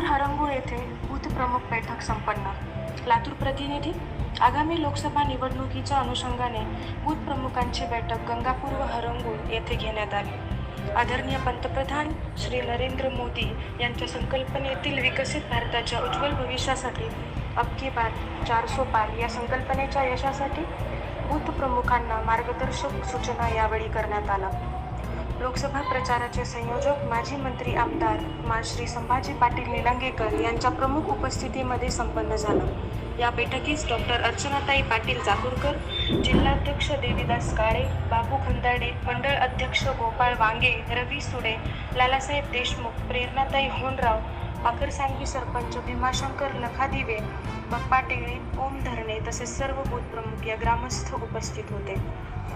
नागपूर हरंगुळ येथे बूथप्रमुख बैठक संपन्न. लातूर प्रतिनिधी आगामी लोकसभा निवडणुकीच्या अनुषंगाने बूथ प्रमुखांची बैठक गंगापूर व हरंगूळ येथे घेण्यात आली. आदरणीय पंतप्रधान श्री नरेंद्र मोदी यांच्या संकल्पनेतील विकसित भारताच्या उज्ज्वल भविष्यासाठी अबकी बार चार सो पार या संकल्पनेच्या यशासाठी बूथ प्रमुखांना मार्गदर्शक सूचना यावेळी करण्यात आला लोकसभा प्रचाराचे संयोजक माजी मंत्री आमदार मा श्री संभाजी पाटील निलंगेकर यांच्या प्रमुख उपस्थितीमध्ये संपन्न झालं. या बैठकीस डॉक्टर अर्चनाताई पाटील जागुरकर जिल्हाध्यक्ष देवीदास काळे बाबू खंदाडे मंडळ अध्यक्ष गोपाळ वांगे रवी सुडे लालासाहेब देशमुख प्रेरणाताई होनराव पाखरसांगी सरपंच भीमाशंकर लखादिवे बप्पा टेळे ओम धरणे तसेच सर्व बूथ प्रमुख या ग्रामस्थ उपस्थित होते.